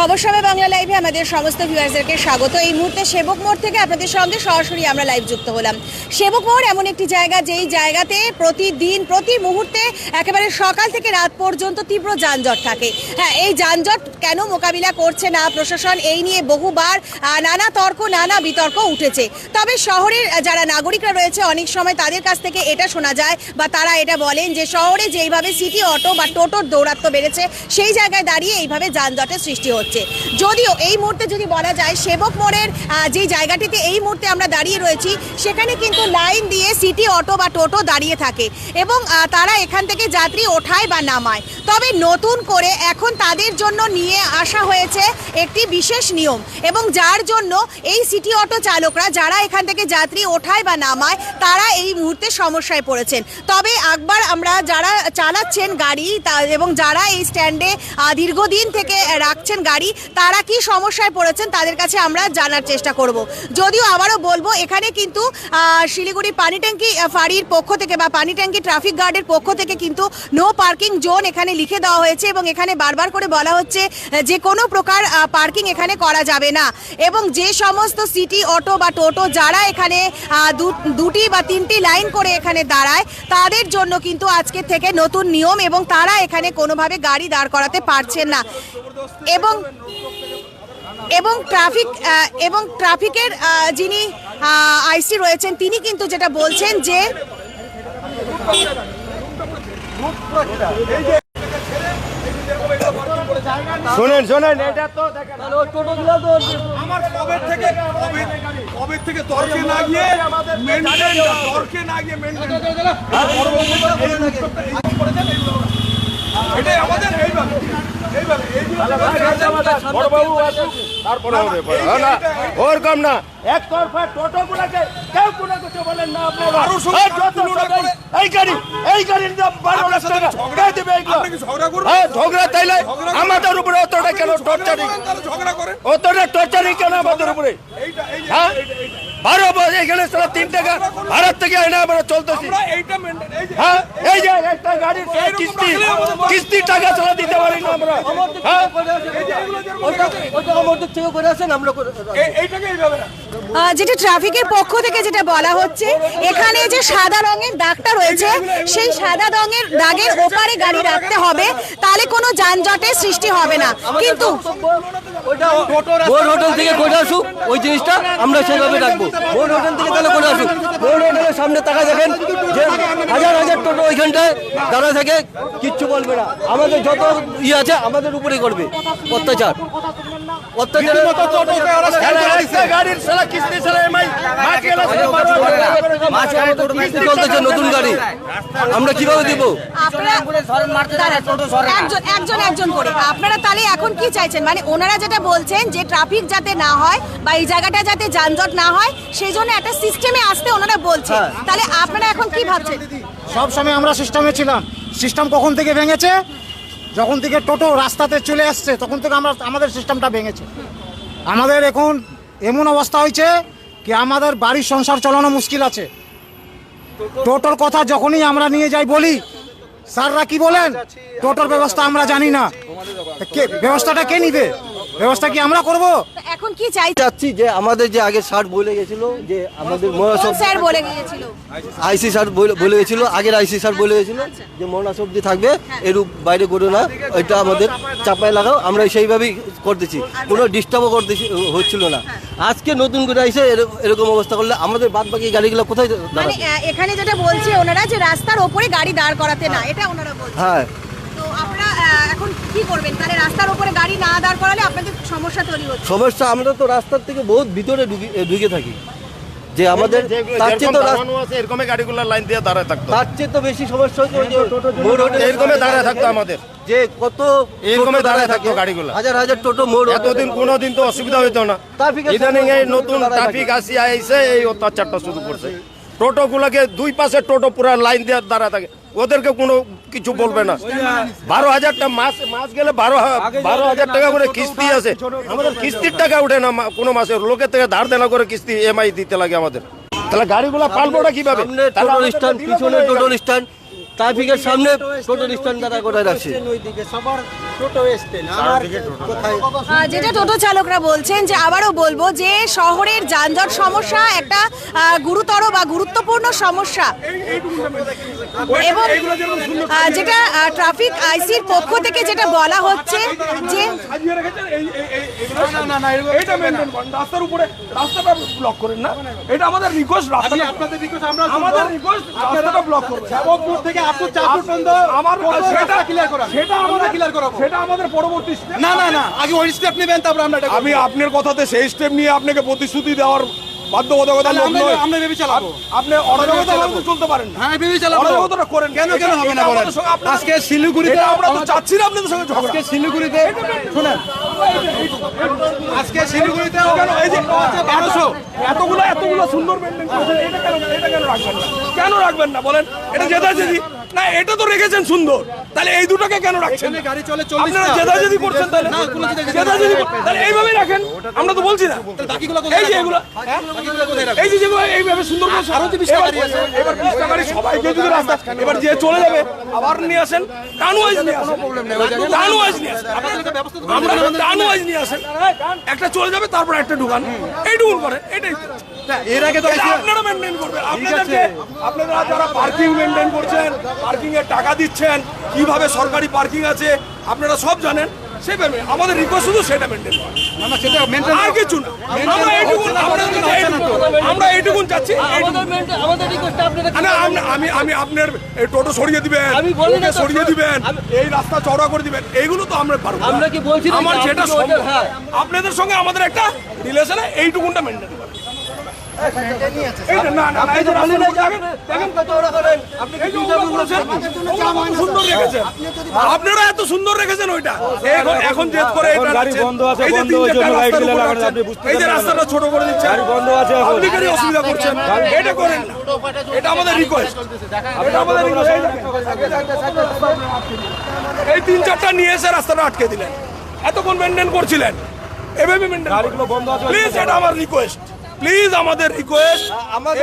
খবর সময় বাংলা লাইভে আমাদের সমস্ত ভিউয়ার্সদেরকে স্বাগত। এই মুহূর্তে সেবক মোড় থেকে আপনাদের সঙ্গে সরাসরি আমরা লাইভ যুক্ত হলাম। সেবক মোড় এমন একটি জায়গা, যেই জায়গাতে প্রতিদিন, প্রতি মুহূর্তে একেবারে সকাল থেকে রাত পর্যন্ত তীব্র যানজট থাকে। হ্যাঁ এই যানজট কেন মোকাবিলা করছে না প্রশাসন, এই নিয়ে বহুবার নানা তর্ক, নানা বিতর্ক উঠেছে। তবে শহরের যারা নাগরিকরা রয়েছে, অনেক সময় তাদের কাছ থেকে এটা শোনা যায় বা তারা এটা বলেন যে শহরে যেইভাবে সিটি অটো বা টোটোর দৌরাত্ম্য বেড়েছে, সেই জায়গায় দাঁড়িয়ে এইভাবে যানজটের সৃষ্টি হচ্ছে। যদিও এই মুহূর্তে যদি বলা যায় সেবক মোড়ের যে জায়গাটিতে এই মুহূর্তে আমরা দাঁড়িয়ে রয়েছি, সেখানে কিন্তু লাইন দিয়ে সিটি অটো বা টোটো দাঁড়িয়ে থাকে এবং তারা এখান থেকে যাত্রী ওঠায় বা নামায়। তবে নতুন করে এখন তাদের জন্য নিয়ে আসা হয়েছে একটি বিশেষ নিয়ম এবং যার জন্য এই সিটি অটো চালকরা যারা এখান থেকে যাত্রী ওঠায় বা নামায়, তারা এই মুহূর্তে সমস্যায় পড়েছেন। তবে একবার আমরা যারা চালাচ্ছেন গাড়ি এবং যারা এই স্ট্যান্ডে দীর্ঘদিন থেকে রাখছেন গাড়ি তারা কি সমস্যায় পড়েছেন তাদের কাছে আমরা জানার চেষ্টা করব। যদিও আবারও বলব, এখানে কিন্তু শিলিগুড়ি পানি ট্যাঙ্কি ফাঁড়ির পক্ষ থেকে বা পানি ট্যাঙ্কি ট্রাফিক গার্ডের পক্ষ থেকে কিন্তু নো পার্কিং জোন এখানে লিখে দেওয়া হয়েছে এবং এখানে বারবার করে বলা হচ্ছে, যে কোনো প্রকার পার্কিং এখানে করা যাবে না। এবং যে সমস্ত সিটি অটো বা টোটো যারা এখানে দুটি বা তিনটি লাইন করে এখানে দাঁড়ায়, তাদের জন্য কিন্তু আজকে থেকে নতুন নিয়ম এবং তারা এখানে কোনোভাবে গাড়ি দাঁড় করাতে পারছেন না। এবং এবং ট্রাফিক এবং ট্রাফিকের যিনি আইসি রয়েছেন তিনি কিন্তু যেটা বলছেন যে শোনেন শোনেন এটা তো দেখেন আমার কবে থেকে কবে কবে থেকে তর্কে না গিয়ে মেনটেন তর্কে না গিয়ে মেনটেন এটাই আমাদের এইভাবে এইভাবে এইভাবে বড়বাবু আসুক তারপরে হবে না ওরকম না। এক টোটো গুলাকে কেউ কোনো কিছু বলেন না আপনারা। এই গাড়ি এই গাড়ির দাম বারো লাখ টাকা। ঝগড়া কে দেবে এইগুলো আপনি কি ঝগড়া করবেন? হ্যাঁ ঝগড়া তাইলে আমাদের উপরে অতটা কেন টর্চারিং অতটা টর্চারিং কেন আমাদের উপরে? হ্যাঁ। বারো এখানে সারা তিন টাকা ভারত থেকে এনে আমরা চলতেছি। হ্যাঁ এই যে একটা গাড়ির কিস্তি কিস্তি টাকা ছাড়া দিতে পারি না আমরা। হ্যাঁ? যেটা ট্রাফিকের পক্ষ থেকে যেটা বলা হচ্ছে এখানে যে সাদা রঙের দাগটা রয়েছে সেই সাদা রঙের দাগের ওপারে গাড়ি রাখতে হবে তাহলে কোনো যানজটের সৃষ্টি হবে না। কিন্তু হোটেল থেকে আসুক ওই জিনিসটা আমরা রাখব। বোর হোটেল থেকে তাহলে আসুক? হোটেলের সামনে তাকা দেখেন যে হাজার হাজার টোটো ওইখানটায় দাঁড়া থাকে কিচ্ছু বলবে না। আমাদের যত ইয়ে আছে আমাদের উপরেই করবে অত্যাচার। নতুন গাড়ি। আমরা কীভাবে দিব? আপনারা একজন একজন একজন করে। আপনারা তাহলে এখন কি চাইছেন? মানে ওনারা যেটা বলছেন যে ট্রাফিক যাতে না হয় বা এই জায়গাটা যাতে যানজট না হয় সেই জন্য একটা সিস্টেমে আসতে ওনারা বলছেন তাহলে আপনারা এখন কি ভাবছেন? সব সময় আমরা সিস্টেমে ছিলাম। সিস্টেম কখন থেকে ভেঙেছে? যখন থেকে টোটো রাস্তাতে চলে আসছে, তখন থেকে আমরা, আমাদের সিস্টেমটা ভেঙেছে। আমাদের এখন এমন অবস্থা হয়েছে কি আমাদের বাড়ির সংসার চালানো মুশকিল আছে। টোটোর কথা যখনই আমরা নিয়ে যাই বলি, স্যাররা কি বলেন? টোটোর ব্যবস্থা আমরা জানি না। ব্যবস্থাটা কে নিবে? ব্যবস্থা কি আমরা করব? এখন কি চাই? চাচ্ছি যে আমাদের যে আগে স্যার বলে গেছিল যে আমাদের মহাসব স্যার বলে গিয়েছিল? আইসি স্যার বলে- গেছিল আগের আইসি স্যার বলে গেছিল যে মরনা সবজি থাকবে এরূপ বাইরে করো না এটা আমাদের চাপায় লাগাও আমরা সেইভাবেই করতেছি। কোনো ডিস্টার্বও করতেছি হচ্ছিল না। আজকে নতুন করে এসে এরকম- এরকম অবস্থা করলে আমাদের বাদ বাকি গাড়িগুলো কোথায় মানে এখানে যেটা বলছে ওনারা যে রাস্তার ওপরে গাড়ি দাঁড় করাতে না এটা ওনারা বলছে হ্যাঁ। এখন কি করবেন? তাহলে রাস্তার ওপরে গাড়ি না দাঁড় করালে আপনাদের সমস্যা তৈরি হচ্ছে। সমস্যা আমরা তো রাস্তার থেকে বহুত ভিতরে ঢুকে- ঢুকে থাকি। যে আমাদের তার চেয়ে তো এরকমই গাড়িগুলো লাইন দিয়ে দাঁড়ায় থাকতো। তার চেয়ে তো বেশি সমস্যা হচ্ছে ওই যে মোড় এরকমই দাঁড়ায় থাকতো আমাদের। যে কত এরকমই দাঁড়ায় থাকে, থাকতো গাড়িগুলো। হাজার হাজার টোটো মোড় এতদিন কোনোদিন তো অসুবিধা হইতো না। ইদানিং এই নতুন ট্রাফিক। আসি আইসে এই অত্যাচারটা শুরু করছে। টোটো গুলাকে দুই পাশে টোটো পুরা লাইন দিয়ে দাঁড়া থাকে। ওদেরকে কোনো কিছু বলবে না। বারো হাজারটা মাস মাস গেলে বারো বারো হাজার টাকা করে কিস্তি আছে। আমাদের কিস্তির টাকা উঠে না মা- কোনো মাসে লোকের থেকে ধার দেনা করে কিস্তি এমআই দিতে লাগে আমাদের। তাহলে গাড়িগুলো পালবোটা কীভাবে? স্ট্যান্ড পিছনে তো টোটো স্ট্যান্ড। ট্রাফিকের সামনে টোটো স্ট্যান্ড দাঁড়া করে রাখছে? যেটা টোটো চালকরা বলছেন যে আবারও বলব যে শহরের যানজট সমস্যা একটা গুরুতর বা গুরুত্বপূর্ণ সমস্যা। এবং যেটা ট্রাফিক আইসির পক্ষ থেকে যেটা বলা হচ্ছে যে রাস্তার উপরে রাস্তাটা ব্লক করেন না। এটা আমাদের রিকোয়েস্ট রাস্তা আপনাদের রিকোয়েস্ট আমরা আমাদের রিকোয়েস্ট রাস্তাটা ব্লক করবেন। থেকে আপনি চাঁদপুর পর্যন্ত আমার সেটা ক্লিয়ার করা সেটা আমরা ক্লিয়ার করাবো। সেটা আমাদের পরবর্তী না না না আগে ওই স্টেপ নেবেন তারপর আমরা আমি আপনার কথাতে সেই স্টেপ নিয়ে আপনাকে প্রতিশ্রুতি দেওয়ার বাধ্যবাধকতা লোক নয় আমরা ভেবে চালাবো আপনি অরাজকতা ভাবে চলতে পারেন হ্যাঁ ভেবে চালাবো অরাজকতাটা করেন। কেন কেন হবে না বলেন? আজকে শিলিগুড়িতে আমরা তো চাচ্ছি না আপনাদের সঙ্গে ঝগড়া। আজকে শিলিগুড়িতে শুনেন। আজকে শিলিগুড়িতে কেন এই যে বারোশো। এতগুলো এতগুলো সুন্দর বিল্ডিং করেছেন এটা কেন এটা কেন রাখবেন না? কেন রাখবেন না বলেন? এটা জেদাজেদি না এটা তো রেখেছেন সুন্দর। তাহলে এই দুটোকে কেন রাখছেন? গাড়ি চলে আপনারা জেদাজেদি করছেন তাহলে। জেদাজেদি কর- তাহলে এইভাবেই রাখেন। আমরা তো বলছি না। এই যে এগুলো হ্যাঁ? এই যে যেগুলো এইভাবে সুন্দর করে আরও যে এবার এবার বিশটা গাড়ি সবাইকে যদি রাস্তা। এবার যে চলে যাবে আবার নিয়ে আসেন টান ওয়াইজ নিয়ে আসেন। টান ওয়াইজ নিয়ে আসেন। আমরা টান ওয়াইজ নিয়ে আসেন। একটা চলে যাবে তারপর একটা ঢুকান। এইটুকুন করেন এটাই এর আগে তো আপনারা মেনটেন করবেন। আপনাদেরকে আপনারা যারা পার্কিং মেনটেন করছেন পার্কিং এর টাকা দিচ্ছেন কীভাবে সরকারি পার্কিং আছে আপনারা সব জানেন। সেভাবে আমাদের রিকোয়েস্ট শুধু সেটা মেনটেন আর কিছু না। আমরা এইটুকুন আমরা আমরা চাচ্ছি। আমাদের রিকোয়েস্ট আপনারা আমি- আমি আমি আপনার এই টোটো সরিয়ে দিবেন আমি বলি না সরিয়ে দিবেন এই রাস্তা চওড়া করে দিবেন এইগুলো তো আমরা পারব আমরা কি বলছি আমার যে যেটা সম্ভব হ্যাঁ। আপনাদের সঙ্গে আমাদের একটা রিলেশনে এইটুকুনটা মেনটেন করেন আপনারা এত সুন্দর রেখেছেন ওইটা। এখন জেদ করে বন্ধ আছে, বন্ধ এই যে রাস্তাটা ছোট করে বন্ধ আছে আপনি অসুবিধা করছেন? এটা করেন এটা আমাদের রিকোয়েস্ট এটা আমাদের এই তিন চারটা নিয়ে এসে রাস্তাটা আটকে দিলেন। এতক্ষণ মেনটেন করছিলেন। এভাবে মেনটেন গাড়িগুলো বন্ধ আছে, প্লিজ এটা আমার রিকোয়েস্ট প্লিজ আমাদের রিকোয়েস্ট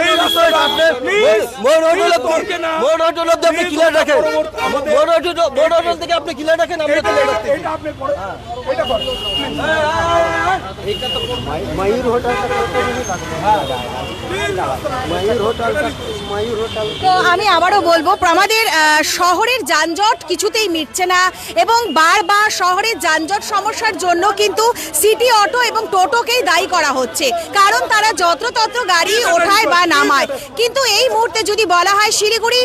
এই রাস্তাটা প্লিজ মোর হোটেল অব্দি তর্কে না। মোর হোটেল অব্দি আপনি ক্লিয়ার রাখেন। পরবর্তী আমাদের- মোর হোটেল মোর হোটেল থেকে আপনি ক্লিয়ার রাখেন আমরা ক্লিয়ার রাখছি এটা আপনি করেন এটা করেন। তো আমি আবারও বলব আমাদের শহরের যানজট কিছুতেই মিটছে না এবং বারবার শহরের যানজট সমস্যার জন্য কিন্তু সিটি অটো এবং টোটোকেই দায়ী করা হচ্ছে। কারণ তারা যত্রতত্র গাড়ি ওঠায় বা নামায়। কিন্তু এই মুহূর্তে যদি বলা হয় শিলিগুড়ি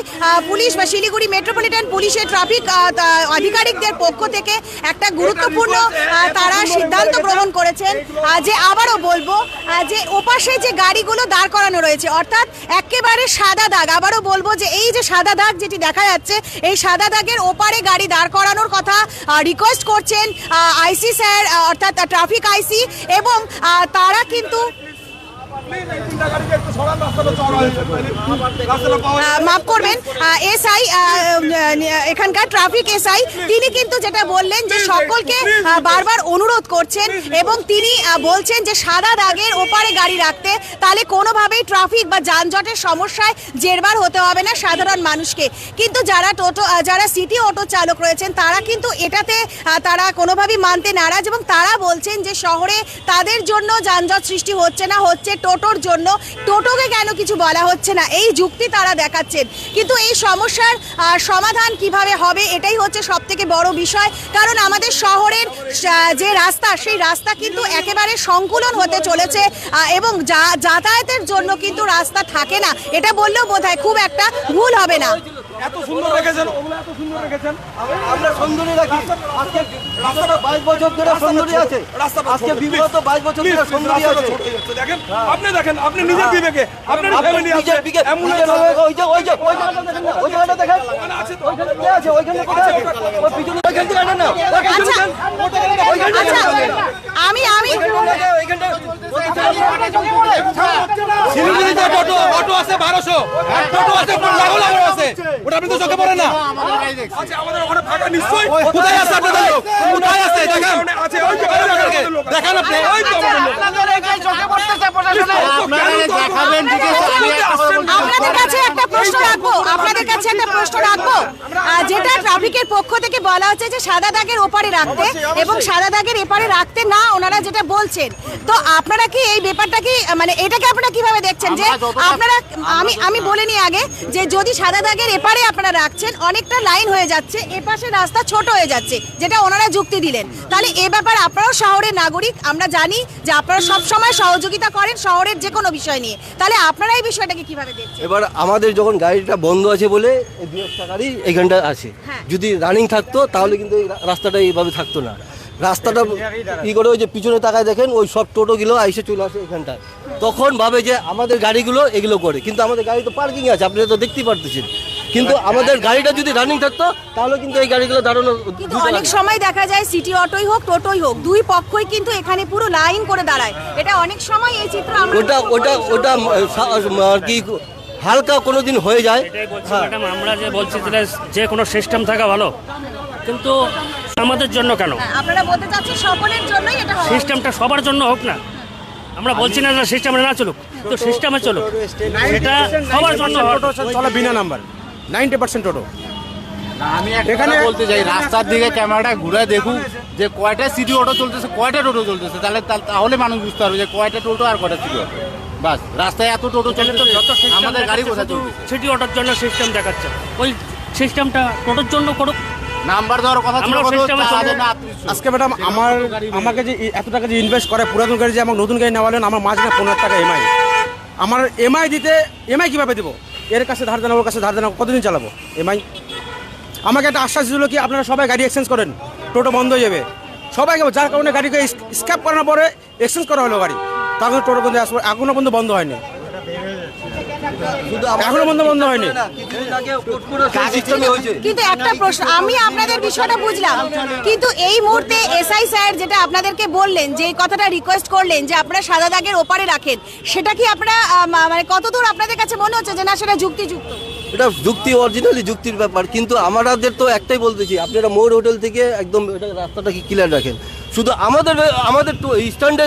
পুলিশ বা শিলিগুড়ি মেট্রোপলিটন পুলিশের ট্রাফিক আধিকারিকদের পক্ষ থেকে একটা গুরুত্বপূর্ণ তারা সিদ্ধান্ত গ্রহণ করেছেন। যে আবারও বলব যে ওপাশে যে গাড়িগুলো দাঁড় করানো রয়েছে, অর্থাৎ একেবারে সাদা দাগ। আবারও বলব যে এই যে সাদা দাগ যেটি দেখা যাচ্ছে, এই সাদা দাগের ওপারে গাড়ি দাঁড় করানোর কথা রিকোয়েস্ট করছেন আইসি স্যার অর্থাৎ ট্রাফিক আইসি এবং তারা কিন্তু মাফ করবেন এসআই এখানকার ট্রাফিক এসআই, তিনি কিন্তু যেটা বললেন যে সকলকে বারবার অনুরোধ করছেন এবং তিনি বলছেন যে সাদা দাগের ওপারে গাড়ি রাখতে, তাহলে কোনোভাবেই ট্রাফিক বা যানজটের সমস্যায় জেরবার হতে হবে না সাধারণ মানুষকে। কিন্তু যারা টোটো যারা সিটি অটো চালক রয়েছেন, তারা কিন্তু এটাতে তারা কোনোভাবেই মানতে নারাজ এবং তারা বলছেন যে শহরে তাদের জন্য যানজট সৃষ্টি হচ্ছে না, হচ্ছে টোটোর জন্য টোটোকে কেন কিছু বলা হচ্ছে না? এই যুক্তি তারা দেখাচ্ছেন। কিন্তু এই সমস্যার সমাধান কীভাবে হবে এটাই হচ্ছে সব থেকে বড় বিষয়। কারণ আমাদের শহরের যে রাস্তা, সেই রাস্তা কিন্তু একেবারে সংকুলন হতে চলেছে এবং যাতায়াতের জন্য কিন্তু রাস্তা থাকে না। এটা বললেও বোধ খুব একটা ভুল হবে না। এত সুন্দর রেখেছেন ওগুলো এত সুন্দর রেখেছেন আমরা সুন্দরী রাখি আজকে রাস্তাটা বাইশ বছর ধরে সুন্দরী আছে আজকে বিগত বাইশ বছর ধরে সুন্দরী আছে হয়ে দেখেন আপনি দেখেন আপনি নিজের বিবেকে আপনার ফ্যামিলি আছে ওই যে ওই যে ওই জায়গাটা দেখেন আছে। ওইখানে কে আছে ওইখানে কোথায় আছে ওই পিছনে ওইখান থেকে না আচ্ছা। আচ্ছা। আমি আমি শিলিগুড়িতে টোটো অটো আছে বারোশো টোটো আছে লাগো লাগো আছে ওটা আপনি তো চোখে পড়ে না। আছে আমাদের ওখানে ফাঁকা নিশ্চয়ই? কোথায় আছে আপনাদের লোক? কোথায় আছে? দেখেন। আছে ওই যে ওই যে লোক। আছে। দেখেন আপনি ওই তো আমাদের কাছে প্রশ্ন রাখব আপনাদের কাছে একটা প্রশ্ন রাখব। যেটা ট্রাফিকের পক্ষ থেকে বলা হচ্ছে যে সাদা দাগের ওপারে রাখতে এবং সাদা দাগের এপারে রাখতে না ওনারা যেটা বলছেন। তো আপনারা কি এই ব্যাপারটা কি মানে এটাকে আপনারা কীভাবে দেখছেন যে আপনারা আমি আমি বলে নিই আগে যে যদি সাদা দাগের এপারে আপনারা রাখছেন অনেকটা লাইন হয়ে যাচ্ছে এপাশে রাস্তা ছোট হয়ে যাচ্ছে যেটা ওনারা যুক্তি দিলেন। তাহলে এ ব্যাপারে আপনারাও শহরের নাগরিক আমরা জানি যে আপনারা সব সময় সহযোগিতা করেন শহরের যে কোনো বিষয় নিয়ে। তাহলে আপনারা এই বিষয়টাকে কীভাবে দেখছেন? এবার আমাদের যখন গাড়িটা বন্ধ আছে বলে এই দু একটা গাড়ি এখানটা আছে। হ্যাঁ। যদি রানিং থাকতো তাহলে কিন্তু এই রাস্তাটা এইভাবে থাকতো না। রাস্তাটা ই করে ওই যে পিছনে তাকায় দেখেন ওই সব টোটোগুলো আইসে চলে আসে এখানটায় তখন ভাবে যে আমাদের গাড়িগুলো এগুলো করে কিন্তু আমাদের গাড়ি তো পার্কিং আছে আপনারা তো দেখতেই পারতেছেন। কিন্তু আমাদের গাড়িটা যদি রানিং থাকতো তাহলে কিন্তু এই গাড়িগুলো দাঁড়ানো কিন্তু অনেক সময় দেখা যায় সিটি অটোই হোক টোটোই হোক দুই পক্ষই কিন্তু এখানে পুরো লাইন করে দাঁড়ায়। এটা অনেক সময় এই চিত্র আমরা ওটা ওটা ওটা আর কি হালকা কোনো দিন হয়ে যায়। এটাই। ম্যাডাম আমরা যে বলছি যে যে কোনো সিস্টেম থাকা ভালো কিন্তু আমাদের জন্য কেন? হ্যাঁ, আপনারা বলতে চাচ্ছেন সকলের জন্যই এটা সিস্টেমটা সবার জন্য হোক না। আমরা বলছি না যে সিস্টেমে না চলুক তো সিস্টেমে চলুক। এটা সবার জন্য হোক। চলে বিনা নাম্বার। Ninety percent toto. আমি এখানে বলতে চাই রাস্তার দিকে ক্যামেরাটা ঘুরে দেখুন যে কয়টা সিটি অটো চলতেছে কয়টা টোটো চলতেছে তাহলে তা- তাহলে মানুষ বুঝতে পারবে যে কয়টা টোটো আর কয়টা সিটি অটো। বাস রাস্তায় এত টোটো চলতেছে আমাদের গাড়ি কোথায় সিটি অটোর জন্য সিস্টেম দেখাচ্ছে। ওই সিস্টেমটা টোটোর জন্য করুক। নাম্বার দেওয়ার কথা ছিল আমরা। আজকে ম্যাডাম আমার আমাকে যে এত টাকা যে ইনভেস্ট করে পুরাতন গাড়ি যে আমাকে নতুন গাড়ি নেওয়ালেন আমার মাঝখানে পনেরো টাকা এমআই আমার এমআই দিতে এমআই কীভাবে দেবো? এর কাছে ধার দেন ওর কাছে ধার দেন কতদিন চালাবো? এমআই আমাকে একটা আশ্বাস দিল কি আপনারা সবাই গাড়ি এক্সচেঞ্জ করেন টোটো বন্ধ হয়ে যাবে। সবাইকে যার কারণে গাড়িকে স্ক্যাপ করানোর পরে এক্সচেঞ্জ করা হলো গাড়ি। তখন টোটো বন্ধ আসবে। এখনও পর্যন্ত বন্ধ হয়নি। এখনও বন্ধ বন্ধ হয়নি। কিন্তু একটা প্রশ্ন আমি আপনাদের বিষয়টা বুঝলাম। কিন্তু এই মুহূর্তে এসআই স্যার যেটা আপনাদেরকে বললেন যে এই কথাটা রিকোয়েস্ট করলেন যে আপনারা সাদা দাগের ওপারে রাখেন সেটা কি আপনারা মানে কতদূর আপনাদের কাছে মনে হচ্ছে যে না সেটা যুক্তিযুক্ত? এটা যুক্তি অরিজিনালি যুক্তির ব্যাপার কিন্তু আমাদের তো একটাই বলতেছি আপনারা মোর হোটেল থেকে একদম এটা রাস্তাটা কি ক্লিয়ার রাখেন? শুধু আমাদের আমাদের তো স্ট্যান্ডে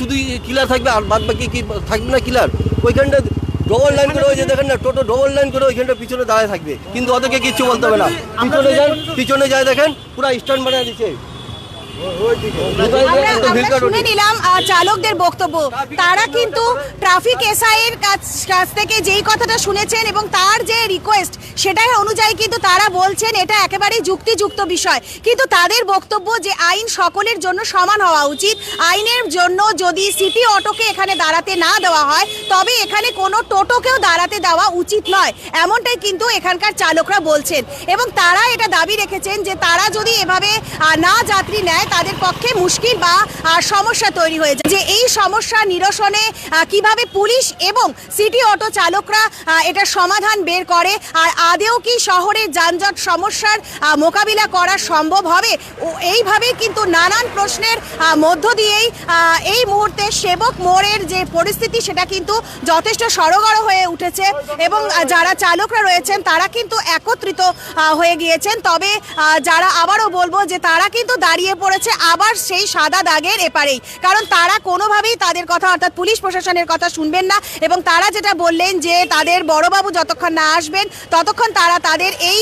শুধু ক্লিয়ার থাকবে আর বাদ বাকি কি থাকবে না ক্লিয়ার ওইখানটা ডবল লাইন করে ওই যে দেখেন না টোটো ডবল লাইন করে ওইখানটা পিছনে দাঁড়ায় থাকবে কিন্তু ওদেরকে কিচ্ছু বলতে হবে না। পিছনে যান পিছনে যায় দেখেন পুরো স্ট্যান্ড বানিয়ে দিচ্ছে আমরা শুনে নিলাম চালকদের বক্তব্য। তারা কিন্তু ট্রাফিক এসআই এর কাছ কাছ থেকে যেই কথাটা শুনেছেন এবং তার যে রিকোয়েস্ট সেটাই অনুযায়ী কিন্তু তারা বলছেন এটা একেবারেই যুক্তিযুক্ত বিষয়। কিন্তু তাদের বক্তব্য যে আইন সকলের জন্য সমান হওয়া উচিত। আইনের জন্য যদি সিটি অটোকে এখানে দাঁড়াতে না দেওয়া হয় তবে এখানে কোনো টোটোকেও দাঁড়াতে দেওয়া উচিত নয়। এমনটাই কিন্তু এখানকার চালকরা বলছেন। এবং তারা এটা দাবি রেখেছেন যে তারা যদি এভাবে না যাত্রী নেয় তাদের পক্ষে মুশকিল বা সমস্যা তৈরি হয়ে যায়। যে এই সমস্যা নিরসনে কীভাবে পুলিশ এবং সিটি অটো চালকরা এটা সমাধান বের করে, আর আদেও কি শহরের যানজট সমস্যার মোকাবিলা করা সম্ভব হবে? ও, এইভাবেই কিন্তু নানান প্রশ্নের মধ্য দিয়েই এই মুহূর্তে সেবক মোড়ের যে পরিস্থিতি, সেটা কিন্তু যথেষ্ট সড়গড় হয়ে উঠেছে এবং যারা চালকরা রয়েছেন, তারা কিন্তু একত্রিত হয়ে গিয়েছেন। তবে যারা আবারও বলব যে তারা কিন্তু দাঁড়িয়ে পড়েছে আবার সেই সাদা দাগের এপারেই। কারণ তারা কোনোভাবেই তাদের কথা, অর্থাৎ পুলিশ প্রশাসনের কথা শুনবেন না এবং তারা যেটা বললেন যে তাদের বড়বাবু যতক্ষণ না আসবেন, ততক্ষণ তারা তাদের এই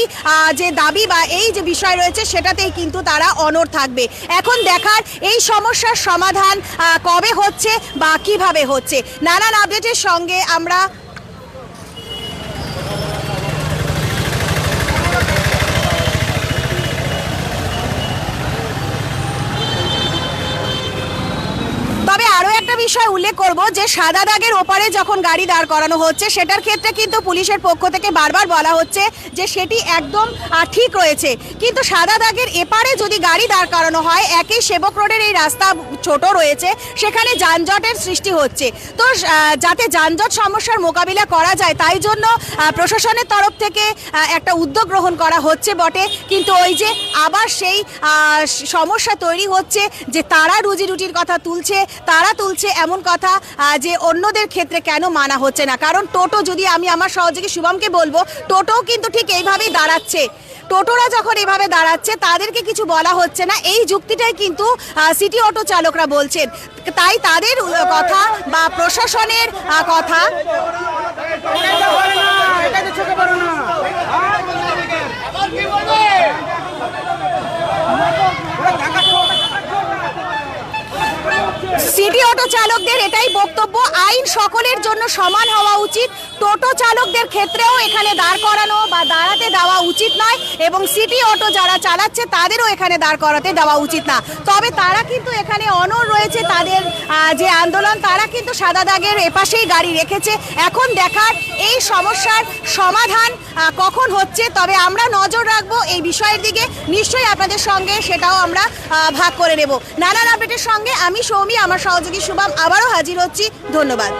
যে দাবি বা এই যে বিষয় রয়েছে সেটাতেই কিন্তু তারা অনড় থাকবে। এখন দেখার এই সমস্যার সমাধান কবে হচ্ছে বা কীভাবে হচ্ছে? নানান আপডেটের সঙ্গে আমরা তবে আরও একটা বিষয় উল্লেখ করব যে সাদা দাগের ওপারে যখন গাড়ি দাঁড় করানো হচ্ছে, সেটার ক্ষেত্রে কিন্তু পুলিশের পক্ষ থেকে বারবার বলা হচ্ছে যে সেটি একদম ঠিক রয়েছে। কিন্তু সাদা দাগের এপারে যদি গাড়ি দাঁড় করানো হয়, একই সেবক রোডের এই রাস্তা ছোট রয়েছে, সেখানে যানজটের সৃষ্টি হচ্ছে। তো যাতে যানজট সমস্যার মোকাবিলা করা যায়, তাই জন্য প্রশাসনের তরফ থেকে একটা উদ্যোগ গ্রহণ করা হচ্ছে বটে। কিন্তু ওই যে আবার সেই সমস্যা তৈরি হচ্ছে যে তারা রুজি রুটির কথা তুলছে, তারা তুলছে এমন কথা যে অন্যদের ক্ষেত্রে কেন মানা হচ্ছে না? কারণ টোটো যদি আমি আমার সহযোগী শুভমকে বলব, টোটোও কিন্তু ঠিক এইভাবেই দাঁড়াচ্ছে। টোটোরা যখন এভাবে দাঁড়াচ্ছে, তাদেরকে কিছু বলা হচ্ছে না। এই যুক্তিটাই কিন্তু সিটি অটো চালকরা বলছেন। তাই তাদের কথা বা প্রশাসনের কথা সিটি অটো চালকদের এটাই বক্তব্য আইন সকলের জন্য সমান হওয়া উচিত। টোটো চালকদের ক্ষেত্রেও এখানে দাঁড় করানো বা দাঁড়াতে দেওয়া উচিত নয় এবং সিটি অটো যারা চালাচ্ছে, তাদেরও এখানে দাঁড় করাতে দেওয়া উচিত না। তবে তারা কিন্তু এখানে অনর রয়েছে তাদের যে আন্দোলন, তারা কিন্তু সাদা দাগের এপাশেই গাড়ি রেখেছে। এখন দেখার এই সমস্যার সমাধান কখন হচ্ছে? তবে আমরা নজর রাখব এই বিষয়ের দিকে। নিশ্চয়ই আপনাদের সঙ্গে সেটাও আমরা ভাগ করে নেব। নানান আপডেটের সঙ্গে আমি সৌমি, আমার সহযোগী শুভম, আবারও হাজির হচ্ছি। ধন্যবাদ।